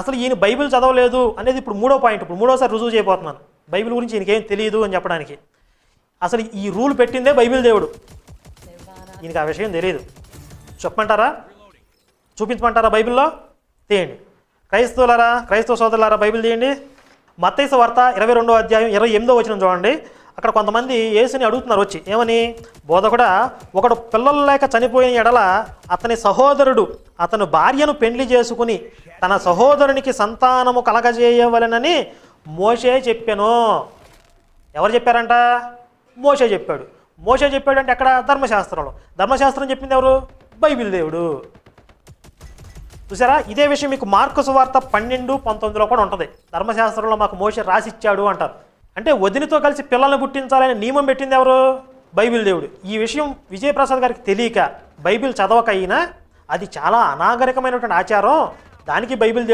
అసలు ఈయన బైబిల్ చదవలేదు అనేది ఇప్పుడు మూడో పాయింట్. ఇప్పుడు మూడోసారి రుజువు చేయబోతున్నాను. బైబిల్ గురించి ఈయనకేం తెలియదు అని చెప్పడానికి. అసలు ఈ రూల్ పెట్టిందే బైబిల్ దేవుడు. ఈయనకి ఆ విషయం తెలియదు చెప్పమంటారా? చూపించమంటారా బైబిల్లో? తీయండి. క్రైస్తవులారా క్రైస్తవ సోదరులారా బైబిల్ తీయండి. మత్తైస వార్త ఇరవై రెండో అధ్యాయం ఇరవై ఎనిమిదో వచ్చిన చూడండి. అక్కడ కొంతమంది యేసుని అడుగుతున్నారు వచ్చి ఏమని? బోధకుడ ఒకడు పిల్లలు లేక చనిపోయిన ఎడల అతని సహోదరుడు అతను భార్యను పెండ్లి చేసుకుని తన సహోదరునికి సంతానము కలగజేయవలెనని మోషే చెప్పాను. ఎవరు చెప్పారంట? మోషే చెప్పాడు. మోషే చెప్పాడు అంటే ధర్మశాస్త్రంలో. ధర్మశాస్త్రం చెప్పింది ఎవరు? బైబిల్ దేవుడు. చూసారా ఇదే విషయం మీకు మార్కు సువార్త పన్నెండు పంతొమ్మిదిలో కూడా ఉంటుంది. ధర్మశాస్త్రంలో మాకు మోషే రాసిచ్చాడు అంటారు. అంటే వదినతో కలిసి పిల్లల్ని పుట్టించాలని నియమం పెట్టింది ఎవరు? బైబిల్ దేవుడు. ఈ విషయం విజయప్రసాద్ గారికి తెలియక బైబిల్ చదవక అయినా అది చాలా అనాగరికమైనటువంటి ఆచారం. దానికి బైబిల్ దేవుడు